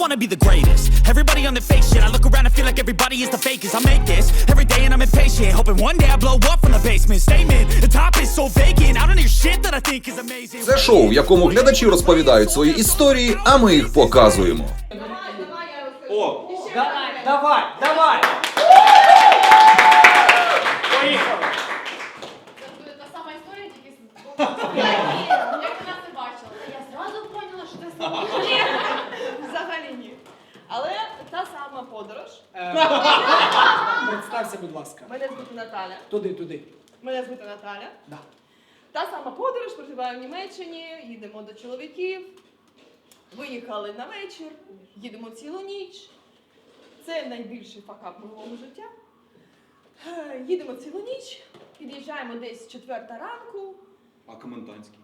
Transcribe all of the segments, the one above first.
wanna be the greatest. Everybody on the fake shit. I look around and feel like everybody is the fakest. I make this every day and I'm impatient. Hoping one day I blow up from the basement. Statement, the top is so vacant. I don't hear shit that I think is amazing. Це шоу, в якому глядачі розповідають свої історії, а ми їх показуємо. О, Давай, давай, давай! Поїхали! Та сама історія, тільки як ви нас не бачили. Я зразу поняла, що це сама. Але та сама подорож. Е, Представся, будь ласка. Мене звати Наталя. Туди, туди. Мене звати Наталя. Да. Та сама подорож, проживаю в Німеччині, їдемо до чоловіків. Виїхали на вечір, їдемо цілу ніч. Це найбільший факап моєму життя. Е, Їдемо цілу ніч, під'їжджаємо десь четверта ранку. а комендантський.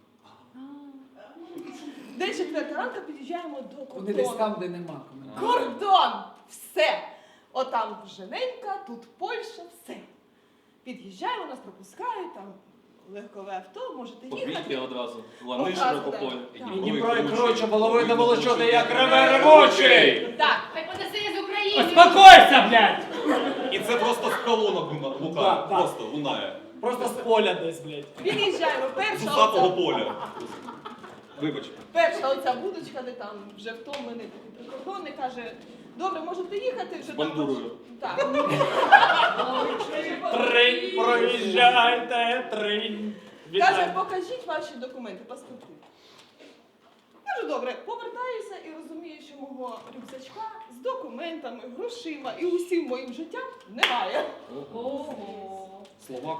Десь четверта ранку під'їжджаємо до Вони десь кордону. там, де нема коментарів. Кордон! Все! Отам Жененька, тут Польща, все. Під'їжджаємо, нас пропускають, там легкове авто, можете їхати. Повітря одразу. Лани Одразу, широкополі. так. І Дніпро головою не волочоти, як реве ревучий! Так, Хай понесе з України. Успокойся, блядь! І це просто з колонок Да, да. просто лунає. Просто з поля десь, блядь. під'їжджаємо. З Перша усатого оця, поля. Вибач. перша оця будочка, де там вже втомлений такий прикордонник, каже, добре, можете їхати, вже там. бандурою. Так. Три, проїжджайте, три. Каже, покажіть ваші документи, паспорти. Кажу, добре, повертаюся і розумію, що мого рюкзачка з документами, грошима і усім моїм життям немає. Словак.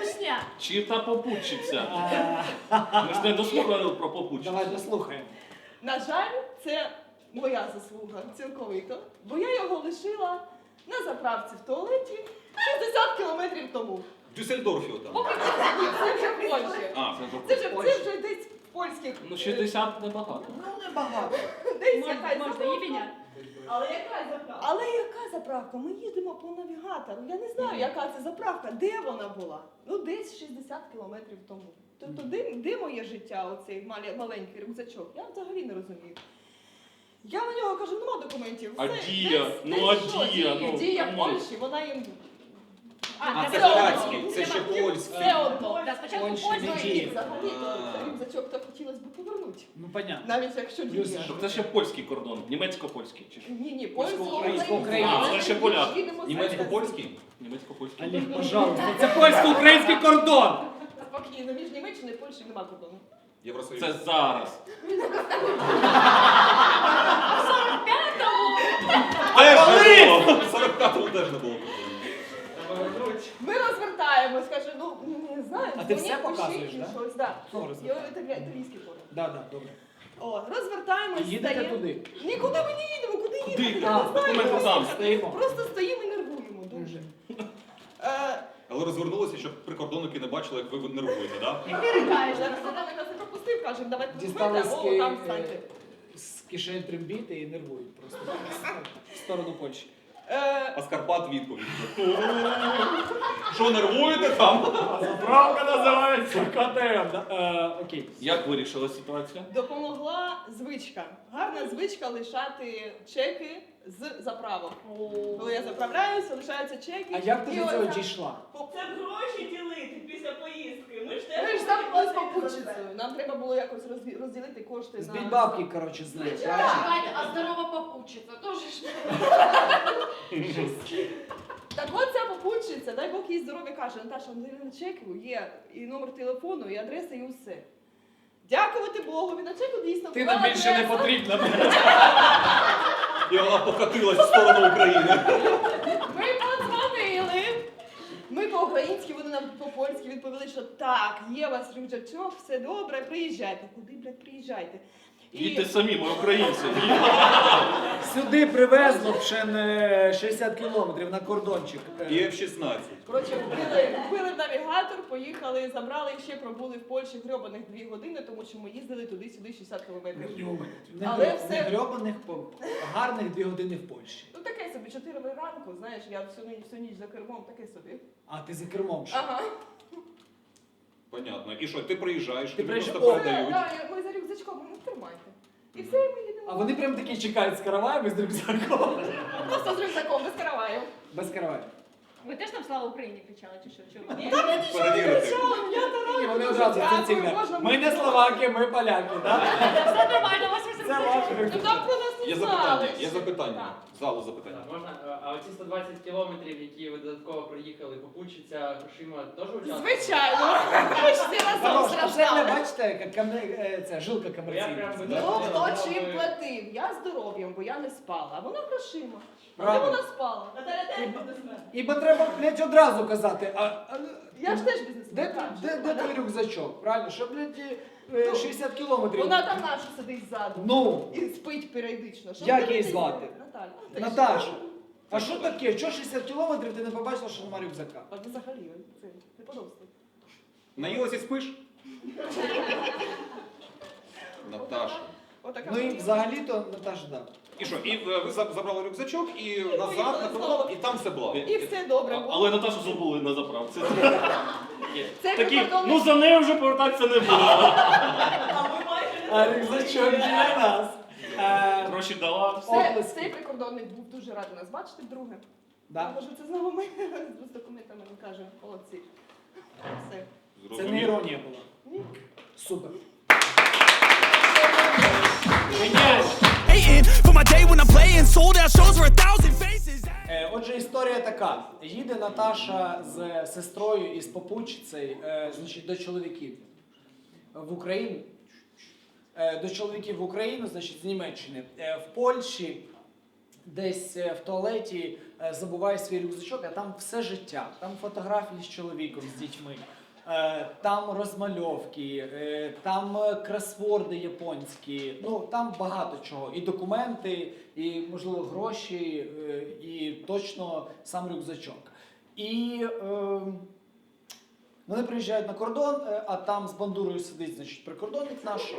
Рушня. Чи та попутчиця? Ми ж не дослухали про попутчицю. Давай дослухаємо. На жаль, це моя заслуга цілковито, бо я його лишила на заправці в туалеті 60 кілометрів тому. В Дюссельдорфі отам. Ні, це вже в Польщі. А, Це вже, це вже десь в польських. Ну 60 небагато. Ну, небагато. Десь якась Можна заправка. її підняти? Але яка заправка? Але яка заправка? Ми їдемо по навігатору. Я не знаю, яка це заправка, де вона була. Ну, десь 60 кілометрів тому. Тобто, де, де моє життя, оцей малі- маленький рюкзачок? Я взагалі не розумію. Я на нього кажу, нема документів. А Все, дія? Ну, а дія? Ну, Дія в камон. Польщі, вона їм. А, це все це ще польський. Все одно. Да, спочатку Польща польську не Ну, діє. і взагалі то рюкзачок то хотілося б повернути. Ну, понятно. Навіть якщо Плюс. Щоб це ще польський кордон, німецько-польський. Чи що? Ні, ні, Польсько-український. польсько-український. А, це ще поляк. Німецько-польський? Німецько-польський. Олег, пожалуйста, це польсько-український кордон! Спокійно, між Німеччиною і Польщею нема кордону. Євросоюз. Це зараз. Теж не було. В 45-му теж не було. Ми розвертаємось, каже, ну не знаю, А ти все показуєш, да? щось, да. Ну, Я італійський поряд. Да, да, добре. О, розвертаємось, Їдете стаємо. туди. Нікуди ми не їдемо, куди їдемо? Куди? Я А, не знаю. просто- там. Стоїмо. Просто стоїмо і нервуємо дуже. Е, Але розвернулося, щоб прикордонники не бачили, як ви нервуєте, так? І ти рикаєш, зараз нас не пропустив, каже, давайте Дістали документи, з, або там станьте. е, з кишень трембіти і нервують просто. В сторону Польщі. Е, А Скарпат відповідь. Що нервуєте там? Правка називається КТМ. да? Е, Окей. Як вирішила ситуація? Допомогла звичка. Гарна звичка лишати чеки з заправок. Коли я заправляюся, лишаються чеки. А як ти і до цього оця- дійшла? Це гроші ділити після поїздки. Ми ж Ми ж там були з попутчицею. Нам треба було якось розділ- розділити кошти Збій на... бабки, коротше, з нею. правильно? Чекайте, а здорова попутчиця, теж ж. Так от ця попутчиця, дай Бог їй здоров'я каже, Наташа, на чеку є і номер телефону, і адреса, і усе. Дякувати Богові, на чеку дійсно Ти була нам більше не адреса. потрібна. І вона покатилась в сторону України. Ми подзвонили. Ми по-українськи, вони нам по-польськи відповіли, що так, є у вас рюкзачок, все добре, приїжджайте. Куди, блядь, приїжджайте? Їдьте самі, ми українці. Сюди привезло ще не 60 кілометрів на кордончик. І F-16. Коротше, купили, купили навігатор, поїхали, забрали і ще пробули в Польщі грьобаних дві години, тому що ми їздили туди-сюди 60 кілометрів. Не, Але грьо- все- не грьобаних, по- гарних дві години в Польщі. Ну таке собі, 4 ранку, знаєш, я всю ніч, всю ніч за кермом, таке собі. А ти за кермом ще. Ага. Понятно. І що, ти приїжджаєш, Ти тобі приїжджаєш- просто О, передають. да, ми за. І все, і ми їдемо. А вони прям такі чекають з караваєм і з рюкзаком. Просто з рюкзаком без караваю. Без караваю. Ви теж там слава Україні кричали, чи що? Чи ви? Перевірити. І вони одразу це цінне. Ми не словаки, ми поляки, так? Все нормально, у вас все Це ваш рюкзак. там про нас Є запитання, є запитання. Залу запитання. Можна, е, а оці 120 кілометрів, які ви додатково проїхали, попутчиця грошима теж участвували? Звичайно. Ми ж всі разом Хорош, а не страждали. бачите, як камне- е, це жилка Бо комерційна. Ну, хто чим платив? Я здоров'ям, бо я не спала, а вона грошима. Але Правильно. вона спала. Наталя теж бізнесмен. Ібо треба блядь, одразу казати, а, а Я ж теж бізнесмен. де, де, де твій рюкзачок? Правильно, що, блядь, е, Ну, 60 кілометрів. Вона там наша сидить ззаду. Ну, І спить періодично. Як її звати? Наталя. Наташа. А що таке? Чого 60 кілометрів ти не побачила, що немає рюкзака? А взагалі, це неподобство. Наїлась і спиш? Наташа. Отака. Ну і взагалі-то Наташа, так. І що, і е, ви за- забрали рюкзачок і назад на кордон, і там все було. І все добре було. Але Наташу забули на заправці. Це Такі, прикордонний- ну за нею вже повертатися не буду. А рюкзачок для нас. Е, Гроші дала. Це, Оплески. цей прикордонник був дуже радий нас бачити вдруге. да. Може, це знову ми з документами він каже, молодці. Все. Це не іронія була. Ні. Супер. Е, Отже, історія така. Їде Наташа з сестрою і з попутчицею е, значить, до чоловіків в Україну. Е, До чоловіків в Україну, значить, з Німеччини. В Польщі десь в туалеті забуває свій рюкзачок, а там все життя. Там фотографії з чоловіком, з дітьми. Е, Там розмальовки, е, там кросворди японські, ну там багато чого. І документи, і можливо гроші, е, і точно сам рюкзачок. І е, вони приїжджають на кордон, а там з бандурою сидить, значить, прикордонник наш.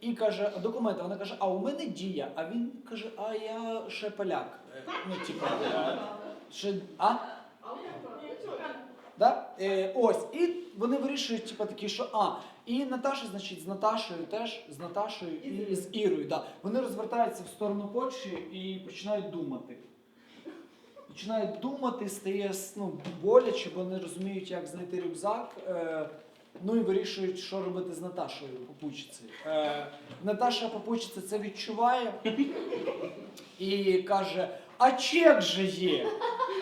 І каже, документи. Вона каже, а у мене дія. А він каже, а я ще поляк. Ну, типа, е, ще, а? Да? Е, ось, і вони вирішують, типу, такі, що а. І Наташа, значить, з Наташою теж, з Наташою і з Ірою. Да. Вони розвертаються в сторону Польщі і починають думати. Починають думати, стає ну, боляче, бо не розуміють, як знайти рюкзак. Е, ну і вирішують, що робити з Наташою попутчицею. Е, Наташа попутчиця це відчуває і каже: а чек же є,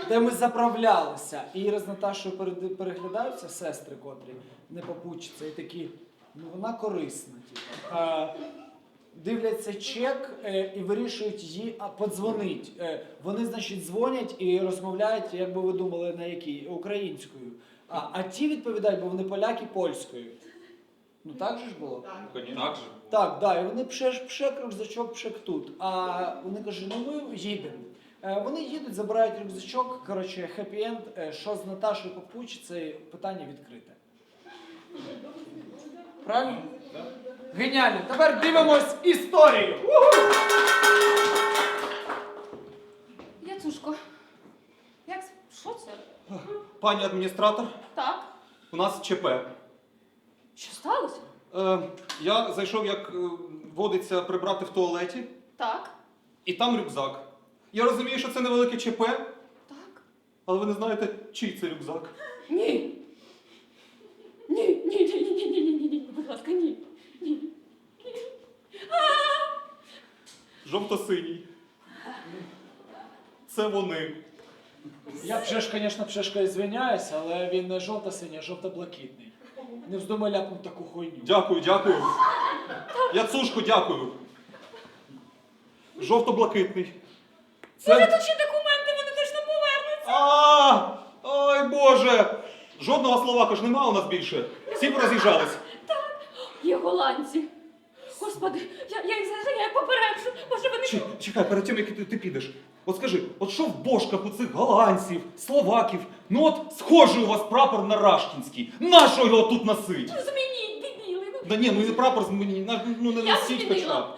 де ми заправлялися. І Іра з Наташою перед- переглядаються сестри, котрі не попутчиця, і такі, ну вона корисна. Типу. Е, дивляться чек е, і вирішують їй а, подзвонить. Е, вони, значить, дзвонять і розмовляють, як би ви думали, на якій? Українською. А, а ті відповідають, бо вони поляки польською. Ну так же ж було? Так же. Так, да, і вони пшек, пшек, рюкзачок, пшек тут. А вони кажуть, ну ми їдемо. Е, Вони їдуть, забирають рюкзачок. Коротше, хеппі-енд, що з Наташою Попучицею, питання відкрите. Правильно? Геніально. Тепер дивимось історію. Яцушко. Як що це? Пані адміністратор, Так. у нас ЧП. Що сталося? Е, я зайшов, як е, водиться, прибрати в туалеті, Так. і там рюкзак. Я розумію, що це невелике ЧП, Так. але ви не знаєте, чий це рюкзак. Ні. Ні, ні, ні, ні, ні, ні, ні, ні, ні, будь ласка, ні. Ні. Жовто-синій. Це вони. Я пшеш, звісно, пшешка звиняюся, але він не жовто-синій, а жовто-блакитний. Не вздумай ляпнути таку хуйню. Дякую, дякую. Яцушку, дякую. Жовто-блакитний. Це... Тут ще документи, вони точно повернуться. А, ой Боже! Жодного словака ж нема у нас більше. Всі б роз'їжджались. Є голландці. Господи, я, я їх зараз я попереджу. Може вони. Чи, чекай, перед тим, як ти, ти підеш. От скажи, от що в бошках у цих голландців, словаків? Ну от схожий у вас прапор на Рашкінський. Нащо його тут носить? Змініть, дебіли. Ну, Да ні, ну і прапор змені, на- ну не Я носіть хоча змінила.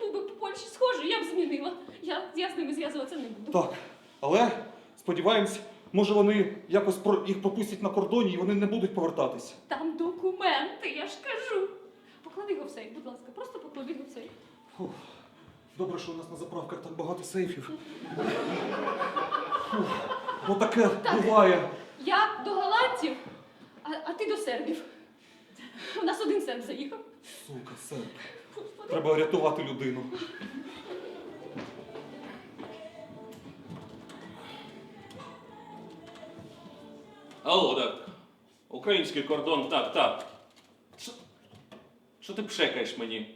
Був би по Польщі схожий, я б змінила. Я, я з ними зв'язуватися не буду. Так, але сподіваємось, може вони якось про їх пропустять на кордоні і вони не будуть повертатись. Там документи, я ж кажу. поклади його в сейф, будь ласка, просто поклади його в сейф. Фух. Добре, що у нас на заправках так багато сейфів. Фух. Бо таке буває. Я до голландців, а, а ти до сербів. У нас один серб заїхав. Сука, все. Треба рятувати людину. Алло, так. Український кордон, так, так. Що, ти пшекаєш мені?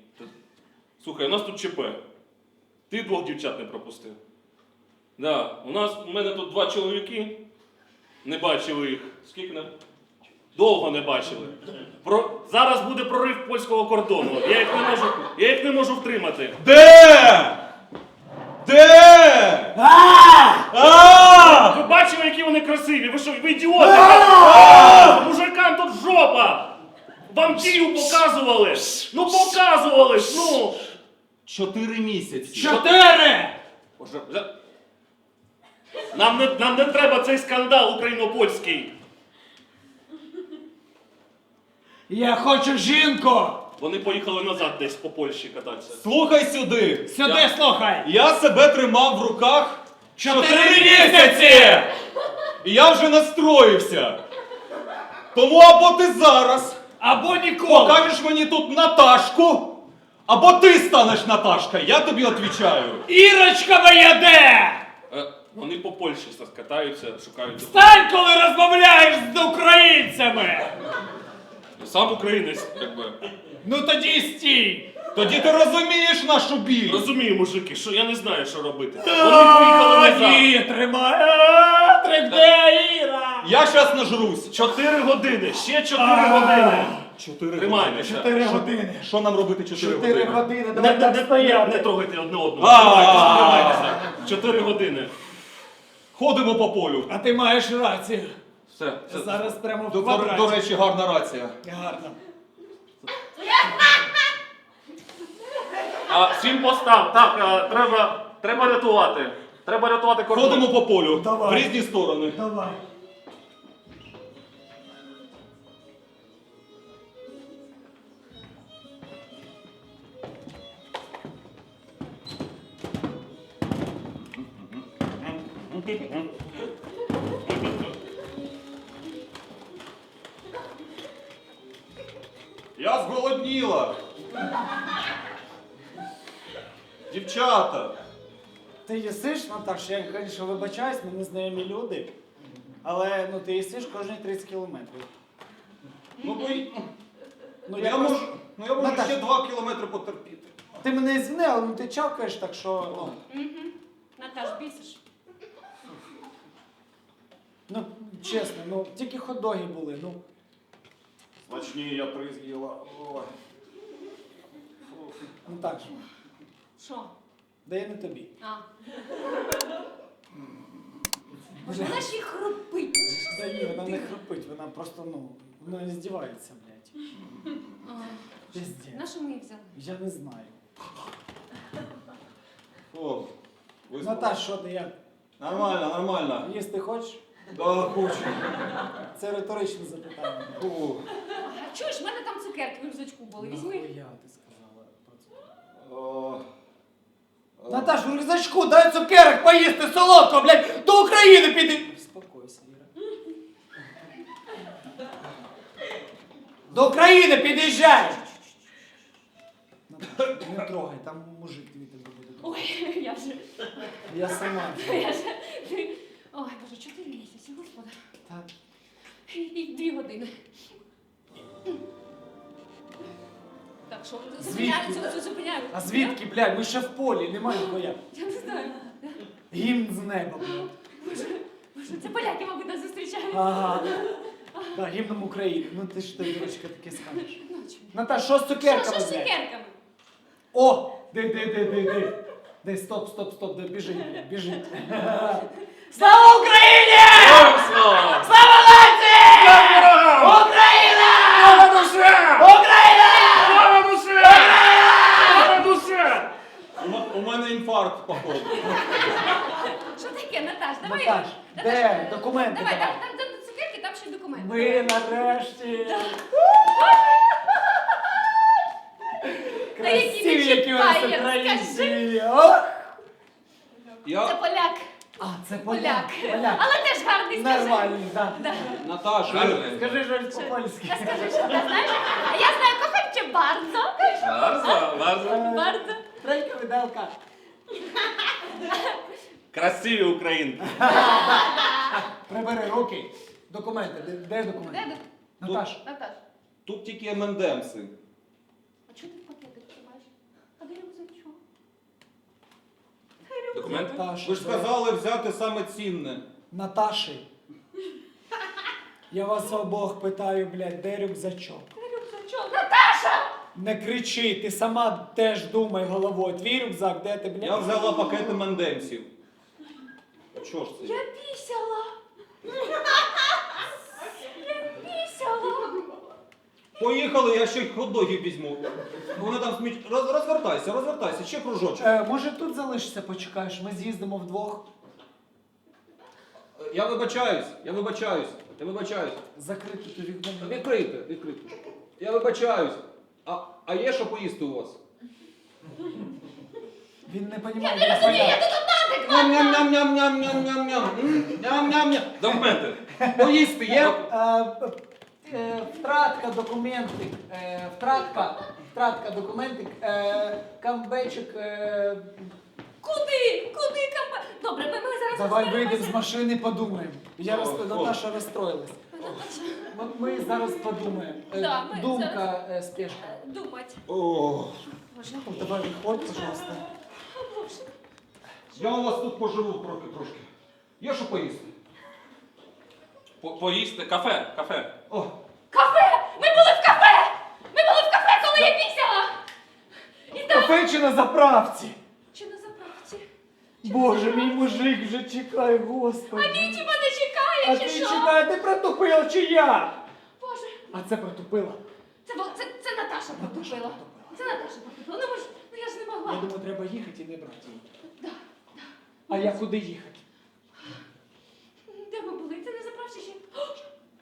Слухай, у нас тут ЧП. Ти двох дівчат не пропустив. Да, у нас у мене тут два чоловіки. Не бачили їх. Скільки не. Довго не бачили. Про... Зараз буде прорив польського кордону. Я їх не можу, я їх не можу втримати. Де? Де? А! Ви бачили, які вони красиві? Ви що, ви ідіоти? Мужикам тут жопа! Вам дію показували! Ну показували ж, ну! Чотири місяці. Чотири! Боже, Нам не, нам не треба цей скандал україно-польський. Я хочу жінку! Вони поїхали назад десь по Польщі кататися. Слухай сюди. Сюди слухай! Я себе тримав в руках Чотири місяці! І я вже настроївся. Тому або ти зараз Або ніколи! покажеш мені тут Наташку, або ти станеш Наташка. Я тобі відповідаю. Ірочка моя де? Е, вони по Польщі катаються, шукають. Стань, коли розмовляєш з українцями! Сам українець, якби. Ну тоді стій! Тоді ти розумієш нашу біль. Розумію, мужики, що я не знаю, що робити. Вони поїхали назад. Тримай! Іра! Я щас нажрусь. Чотири години, ще чотири години. Чотири Тримайтеся. Чотири години. Що нам робити чотири, Чотири години? години, Не, давай не, так не, стояти. не трогайте одне одного. А. Тримайтеся, тримайтеся. Чотири години. Ходимо по полю. А ти маєш рацію. Все. все. Зараз прямо в до, квадраті. до речі, гарна рація. Гарно. А, сім постав. Так, а, треба, треба рятувати. Треба рятувати кордон. Ходимо по полю Давай. в різні сторони. Давай. Я зголодніла. Дівчата. Ти їсиш, Наташ, я, звісно, вибачаюсь, ми незнайомі люди. Але ну ти їсиш кожні 30 кілометрів. Ну, бо й- Ну, я, якось- можу, ну, я можу Наташ. ще два кілометри потерпіти. Ти мене звини, але ну, ти чавкаєш, так що. Ну, Наташ, бісиш. ну чесно, ну тільки хот-доги були. Ну, Я три ну так же. Що? Да я не тобі. А. Боже, вона ж їх хропить. Да ні, вона не храпить, вона просто, ну, вона не здівається, блядь. Пиздец. На що ми їх взяли? Я не знаю. О, ви Наташ, що ти як? Нормально, нормально. Їсти хочеш? Да, хочу. Це риторичне запитання. Фу. А чуєш, в мене там цукерки в рюкзачку були. Візьми. Нахуя ти сказала про це? Наташ, в рюкзачку дай цукерок поїсти солодко, блядь, до України піди. Успокойся, Іра. До України під'їжджай! Наташ, не трогай, там мужик твій тебе буде. Ой, я вже. Я сама. Я вже. Ой, боже, чотири місяці, господи. Так. І дві години. Звідки? зу- зу- А звідки, блядь, ми ще в полі, немає ніхуя. Я не знаю. Гімн з неба, блядь. Боже, Це поляки, мабуть, нас зустрічають. Ага. Так, гімном України. Ну ти ж ти, дурочка, таке скажеш. Чому? Наташ, що з Що, цукерками, що з блядь? цукерками? О! Де, де, де, де, де? Де, стоп, стоп, стоп, де, біжи, біжи. Слава Україні! Слава! Слава нації! Україна! Слава душе! Україна! Слава душе! Слава душе! У м- У мене походу. Що таке, Наташ? Давай. Наташ, Наташ. Документи Давай, давай. там, там, там цукерки, там ще й документи. Ми нарешті. Та які Красиві, ти які у нас чіпаєш, українці. Ох! Це Я поляк. А, це Поляк. поляк. Поляк. Але теж гарний скажи. Нормальний, так. Да. Наташа. Гарний. Скажи щось по-польськи. Та скажи, що ти знаєш? А я знаю, коханче bardzo. Bardzo, bardzo. Bardzo. Третя виделка. Красиві українки. Прибери руки. Документи. Де, де документи? Де Наташ. Наташ? Тут тільки МНДМси. А чого ти пакетик тримаєш? А де рюкзачок? Документи? Наташа. Ви ж сказали взяти саме цінне. Наташі. Я вас обох питаю, блядь, де рюкзачок? Де рюкзачок? Наташа! Не кричи, ти сама теж думай головою. Твій рюкзак, де ти, блядь? Я взяла пакети МНДМсів. Що ж це? Я пісяла. Я пісяла. Поїхали, я ще й хот-догів візьму. Вони там сміч... Роз, розвертайся, розвертайся, ще кружочок. Е, може тут залишишся, почекаєш, ми з'їздимо вдвох. Я вибачаюсь, я вибачаюсь, я вибачаюсь. Закрити ту вікно. Відкрийте, відкрийте. Я вибачаюсь. А, а є що поїсти у вас? Він не Я розуміє, не розумію, я тут одна адекватна. Ням-ням-ням-ням-ням-ням-ням. Ням-ням-ням. Документи. Поїсти є? Е, е, втратка документик. Е, втратка. Втратка документик. Е, камбечик. Е, Куди? Куди кампа? Добре, ми, ми зараз давай розберемося. вийдемо з машини, подумаємо. Я О, роз... о. Наташа розстроїлась. Ми, ми зараз подумаємо. Е, Да, ми Думка, е, спешка. Думать. О, Боже. Давай виходь, пожалуйста. Боже. я у вас тут поживу трохи трошки. Є що поїсти? По- Поїсти. Кафе, кафе. О, Кафе! Ми були в кафе! Ми були в кафе, коли я пісяла! І там... Кафе чи на заправці? Чи на заправці? Боже, мій мужик вже чекає, господи. А мій типа не чекає, А чи ти що? чекай, ти протупила чи я? Боже, А це протупила. це, бу- це, це Наташа потупила. Це Наташа потупила. Ну, ми ж, ну я ж не Я думаю, треба їхати і не брати її. Да. А я куди їхати? Де ми були? Це на заправці ще. О,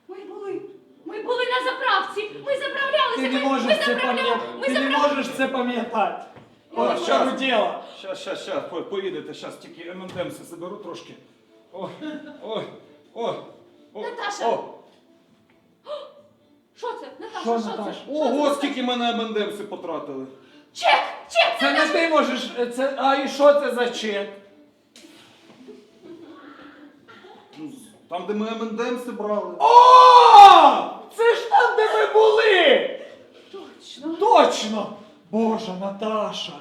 Ми були. Ми були на заправці. Ми заправлялися. Ти не ми, можеш ми це пам'ятати. Ми Ти не заправ... можеш це пам'ятати. О, От в щас. чому діло. щас, щас, щас, по- поїдете, щас тільки МНДМси заберу трошки. О, ой, о, о, Наташа. О, Що це? Наташа, Що, що, Наташа? це? ого, скільки мене МНДМси потратили. Чек! Чек! Це не ти можеш. е, Це, а і що це за чек? Ну, Там, де ми МНДМси брали. О! Це ж там, де ми були! Точно. Точно! Боже, Наташа!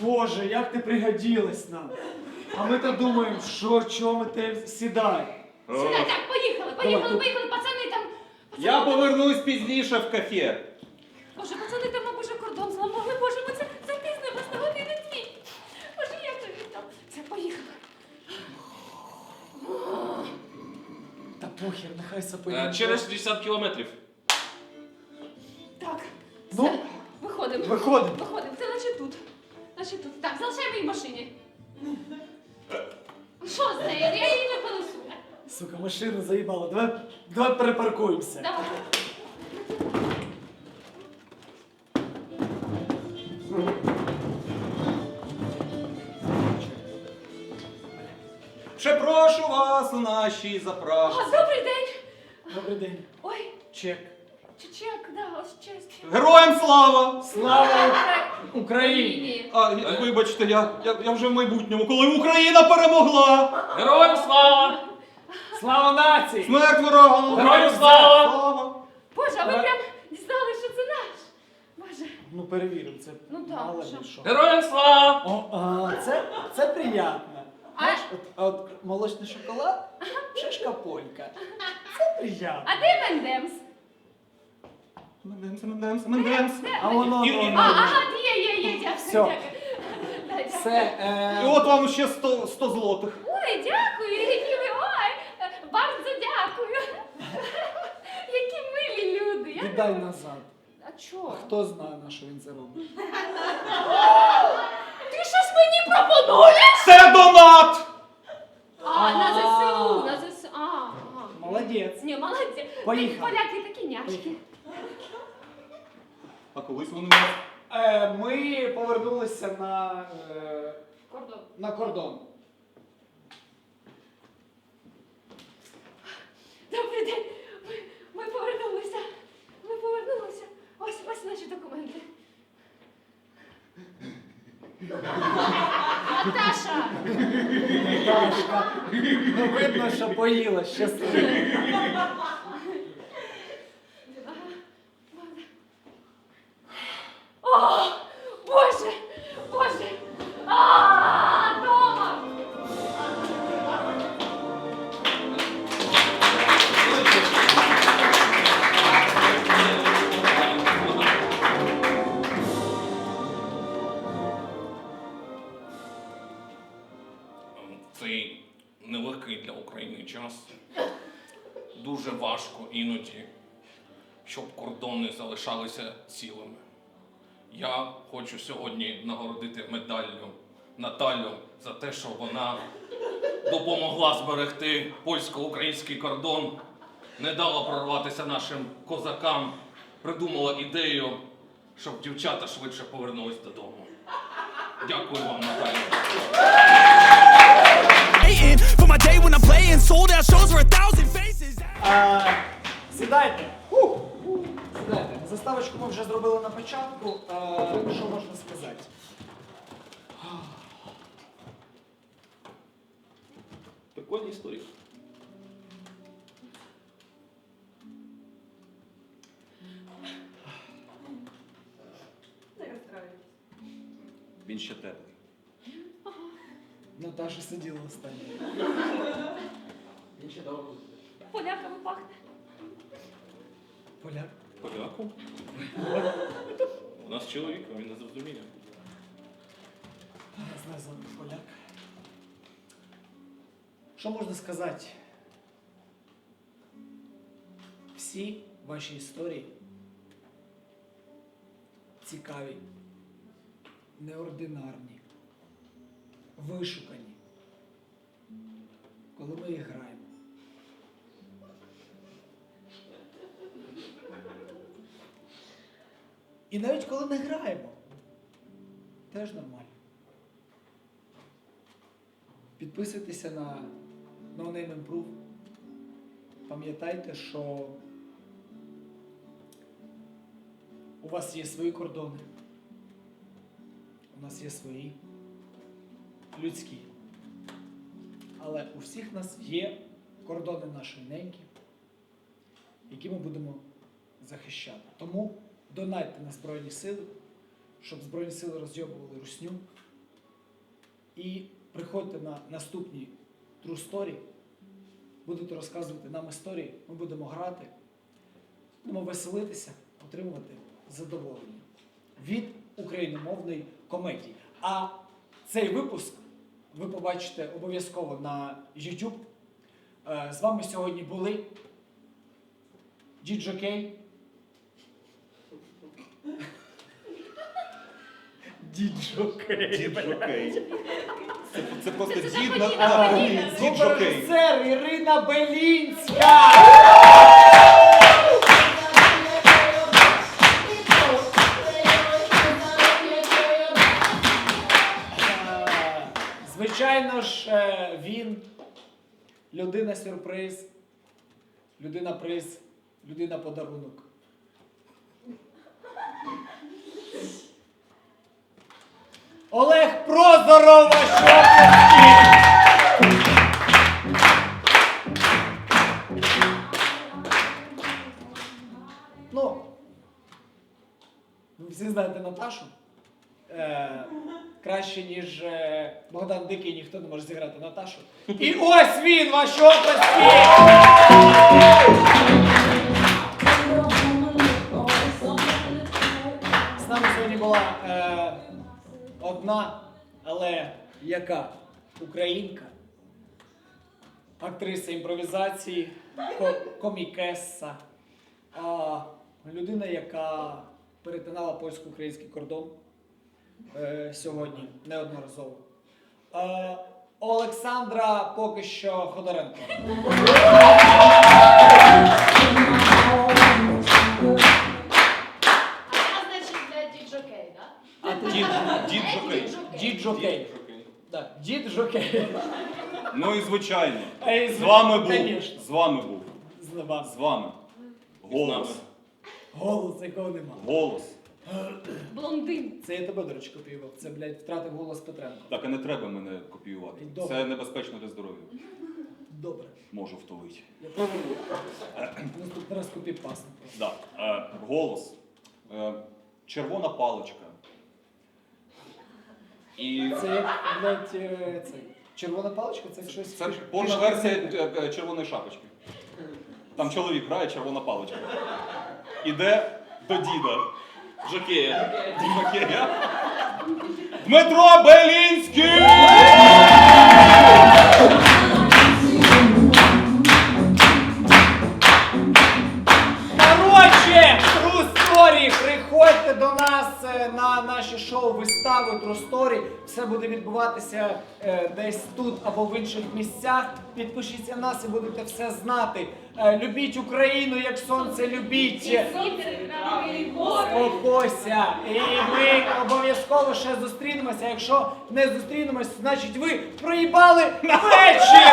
Боже, як ти пригодилась нам! А ми то думаємо, що чому ти сідай? Сюди, так, поїхали, поїхали, поїхали, пацани. Я повернусь пізніше в кафе. Боже, пацани там, мабуть, кордон зламали. Боже, ми це затиснемо на години дві. Боже, як тобі там? Це поїхали. Та похер, нехай Е, сапи. Через 60 кілометрів. Так, Ну, виходимо. виходимо. Виходимо, це наче тут. Наче тут. Так, залишаємо її в машині. Що з нею? Я її не понесу. Сука, машину заїбала. Давай, давай перепаркуємося. Давай. Ще прошу вас у нашій О, заправці. добрий день. Добрий день. Ой, Чек. чечек, да, ось честь. Героям слава! Слава Україні! А, вибачте, я, я, я вже в майбутньому, коли Україна перемогла! Героям слава! Слава нації! Смерть ворогам! Героям слава! Слава! Боже, а ви прям дізнали, що це наш. Боже. Ну перевіримо, це Ну так, мало що? ли що. Героям слава! О, а, це, це приємно. А- Знаєш, от, от молочний шоколад, шишка полька. Це приємно. А де Мендемс? МНДМс, МНДМс, МНДМс. А воно, І- і- воно, А, воно. ага, є, є, є, дякую, Все. дякую. Да, дякую. Це, е, І от вам ще 100, 100 злотих. Ой, дякую, е, bardzo дякую. Які милі люди. Я віддай можу. назад. А чого? Хто знає, на що він це робить? Ти щось мені пропонуєш? Це донат! А, на ЗСУ, на ЗСУ. А, ага. Молодець. Ні, молодець. Поїхали. Поляки такі няшки. колись вони нас. Е, ми повернулися на, е, Кордон. на кордон. Добрий день. Ми, ми повернулися. Ми повернулися. Ось ось наші документи. Наташа! Дашка, ну видно, що поїла щасливо. О, іноді, щоб кордони залишалися цілими. Я хочу сьогодні нагородити медаллю Наталю за те, що вона допомогла зберегти польсько-український кордон, не дала прорватися нашим козакам, придумала ідею, щоб дівчата швидше повернулись додому. Дякую вам, Наталя. Waiting for my day when I'm playing sold out shows for a thousand faces. Е, сідайте. Фу. Сідайте. Заставочку ми вже зробили на початку. Е, що можна сказати? Прикольні історії. Не розстраюйтесь. Він ще теплий. Наташа сиділа останньою. Він ще довго буде. Поляками пахне. Поляк. Поляку? У нас чоловік, а він не зрозуміє. За поляк. Що можна сказати? Всі ваші історії цікаві, неординарні, вишукані. Коли ми їх граємо. І навіть коли не граємо, теж нормально. Підписуйтеся на No Name Improve. Пам'ятайте, що у вас є свої кордони. У нас є свої людські. Але у всіх нас є кордони нашої неньки, які ми будемо захищати. Тому донайте на Збройні Сили, щоб Збройні Сили розйобували русню. І приходьте на наступні True Story, будете розказувати нам історії, ми будемо грати, будемо веселитися, отримувати задоволення від україномовної комедії. А цей випуск ви побачите обов'язково на YouTube. Е, З вами сьогодні були Діджокей. Діджокей. Дід Жокей. Це, це просто Це дід на на- подібне. дід Жокей. Суперрежисер Ірина Белінська. Е, Звичайно ж, е, він людина сюрприз, людина приз, людина подарунок. Олег Прозоров, ваші! Ну, ви всі знаєте Наташу. Е, краще, ніж е, Богдан Дикий, ніхто не може зіграти Наташу. І ось він, ваші одна, але яка українка, актриса імпровізації, комікеса, людина, яка перетинала польсько-український кордон е, сьогодні неодноразово. Олександра поки що Ходоренко. Дід жокей. Так, дід жокей. Ну і звичайно. Ей, З вами був. Конечно. З вами був. З нами. З вами. Голос. Голос, якого нема. Голос. Блондин. Це я тебе, до речі, копіював. Це, блядь, втратив голос Петренко. Так, і не треба мене копіювати. Добре. Це небезпечно для здоров'я. Добре. Можу втулити. Я пробую. Наступний раз копі пасно. Да. Е, голос. Е, червона паличка. І Це як, блядь, е, це. Червона паличка, це щось. це повна версія е, е, червоної шапочки. Там чоловік грає червона паличка. Іде до діда. Жокея. Жокея. Дмитро Белінський! Приходьте до нас е, на наші шоу вистави True Все буде відбуватися е, десь тут або в інших місцях. Підпишіться на нас і будете все знати. Е, любіть Україну, як сонце любіть. Спокойся. І ми обов'язково ще зустрінемося. Якщо не зустрінемось, значить ви проїбали вечір.